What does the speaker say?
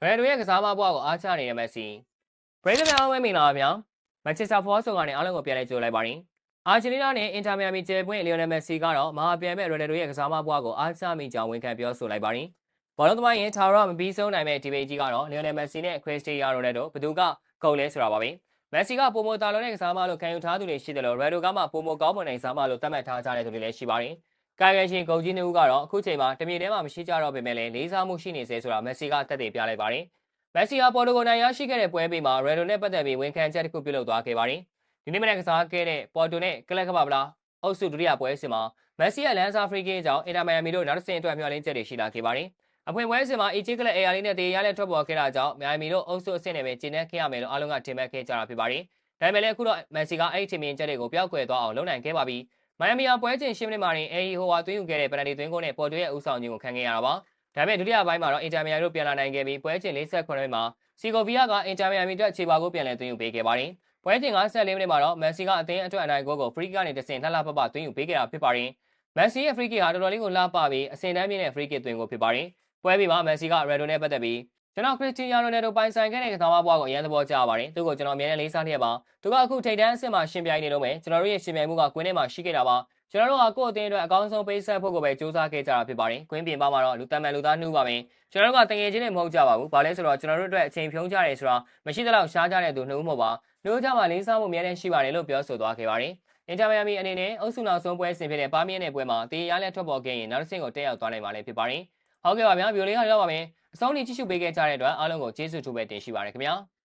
ဘရန်ဒိုရဲ့ကစားမဘွားကိုအားချနေတဲ့မက်ဆီပရိသတ်များအားလုံးပဲမင်္ဂလာပါဗျာမန်ချက်စတာဖောဆိုကနေအားလုံးကိုပြန်လဲကြိုလိုက်ပါရင်အာဂျင်တီးနားနဲ့အင်တာမီယာမီကျယ်ပွင့်လီယိုနယ်မက်ဆီကတော့မဟာပြန်မဲ့ရိုနယ်ဒိုရဲ့ကစားမဘွားကိုအားချမိကြောင်းဝန်ခံပြောဆိုလိုက်ပါရင်ဘောလုံးသမားရင်ထာဝရမပြီးဆုံးနိုင်မဲ့ဒီဘေကြီးကတော့လီယိုနယ်မက်ဆီနဲ့ခရစ္စတီယာရိုနယ်ဒိုဘယ်သူကကုန်လဲဆိုတာပါပဲမက်ဆီကပုံမတာလုံးတဲ့ကစားမလို့ခံယူထားသူတွေရှိတယ်လို့ရိုနယ်ဒိုကမှပုံမကောင်းမွန်တဲ့ကစားမလို့သတ်မှတ်ထားကြတဲ့သူတွေလည်းရှိပါတယ် ကာယကရှင်ဂုံကြီးနှစ်ဦးကတော့အခုချိန်မှာတမြေထဲမှာမရှိကြတော့ပေမဲ့လည်းလေးစားမှုရှိနေစေဆိုတာမက်ဆီကတက်တည်ပြလိုက်ပါတယ်။မက်ဆီဟာပေါ်တိုဂိုနိုင်ရရှိခဲ့တဲ့ပွဲပေးမှာရယ်ဒိုနဲ့ပတ်သက်ပြီးဝန်ခံချက်တစ်ခုပြုလုပ်သွားခဲ့ပါတယ်။ဒီနေ့မနေ့ကစားခဲ့တဲ့ပေါ်တိုနဲ့ကလပ်ကပဗလာအုပ်စုဒုတိယပွဲစဉ်မှာမက်ဆီရဲ့လန်ဆာဖရီကင်းကြောင့်အင်တာမိုင်ယာမီတို့နောက်တစ်ဆင့်အတွက်မျှော်လင့်ချက်တွေရှိလာခဲ့ပါတယ်။အဖွင့်ပွဲစဉ်မှာအီဂျစ်ကလပ်အေယာလေးနဲ့တေးရလက်ထွက်ပေါ်ခဲ့တာကြောင့်မိုင်ယာမီတို့အုပ်စုအဆင့်နဲ့ပဲကျင်းနေခဲ့ရမယ်လို့အားလုံးကထင်မှတ်ခဲ့ကြတာဖြစ်ပါတယ်။ဒါပေမဲ့လည်းအခုတော့မက်ဆီကအဲ့ဒီထင်မြင်ချက်တွေကိုပျောက်ကွယ်သွားအောင်လုပ်နိုင်ခဲ့ပါပြီ။ မိုင်ယာမီယာပွဲချင်းရှင်းမိနစ်မှာတင်အေဟီဟိုဝါသွင်းယူခဲ့တဲ့ပနတီသွင်းကိုနဲ့ပေါ်တိုရဲ့ဦးဆောင်ခြင်းကိုခံခဲ့ရတာပါ။ဒါပေမဲ့ဒုတိယပိုင်းမှာတော့အင်တာမီယာတို့ပြန်လာနိုင်ခဲ့ပြီးပွဲချင်း48မိနစ်မှာစီဂိုဗီယာကအင်တာမီယာမီအတွက်ခြေပါကိုပြန်လည်သွင်းယူပေးခဲ့ပါတယ်။ပွဲချင်း54မိနစ်မှာတော့မက်ဆီကအသင်းအတွက်အနိုင်ဂိုးကိုဖရီကနေတဆင့်လှလှပပသွင်းယူပေးခဲ့တာဖြစ်ပါတယ်။မက်ဆီရဲ့ဖရီကစ်ဟာတော်တော်လေးကိုလှပပြီးအစင်တန်းမြင့်တဲ့ဖရီကစ်သွင်းကိုဖြစ်ပါတယ်။ပွဲပြီးမှာမက်ဆီကရယ်ဒိုနဲ့ပတ်သက်ပြီး ကျွန်တော်ခရစ်စတီယာနိုနယ်ဒိုပိုင်ဆိုင်ခဲ့တဲ့ကစားမဘွားကိုအရင်သဘောကျပါတယ်။သူ့ကိုကျွန်တော်အမြဲတမ်းလေးစားနေရပါ။သူကအခုထိတ်တန်းအဆင့်မှာရှင်ပြိုင်နေလို့မယ်။ကျွန်တော်တို့ရဲ့ရှင်ပြိုင်မှုကကွင်းထဲမှာရှိခဲ့တာပါ။ကျွန်တော်တို့ကကိုယ့်အသင်းအတွက်အကောင်းဆုံးပေးဆက်ဖို့ကိုပဲစူးစမ်းခဲ့ကြတာဖြစ်ပါတယ်။ကွင်းပြင်ပမှာတော့လူတမ်းမှန်လူသားနှူးပါမယ်။ကျွန်တော်တို့ကတငယ်ချင်းတွေမဟုတ်ကြပါဘူး။ဘာလဲဆိုတော့ကျွန်တော်တို့အတွက်အချိန်ဖြုံးကြတယ်ဆိုတာမရှိသလောက်ရှားကြတဲ့သူနှုတ်မဟုတ်ပါ။နှုတ်ကြမှာလေးစားမှုအများနဲ့ရှိပါတယ်လို့ပြောဆိုသွားခဲ့ပါတယ်။အင်တာမီယာမီအနေနဲ့အုပ်စုနောက်ဆုံးပွဲဆင်ဖြစ်တဲ့ပါမီယန်ရဲ့ပွဲမှာတေးရလက်ထွက်ပေါ်ခဲ့ရင်နောက်တစ်ဆင့်ကိုတက်ရောက်သွားနိုင်ပါလိမ့်ဖြစ်ပါတယ်။ဟုတ်ကဲ့ပါဗျာဗီဒီယိုလေးကတော့ပါမယ်။ အဆုံးထိကြည့်ရှုပေးခဲ့ကြတဲ့အတွက်အားလုံးကိုကျေးဇူးထူးပဲတင်ရှိပါတယ်ခင်ဗျာ။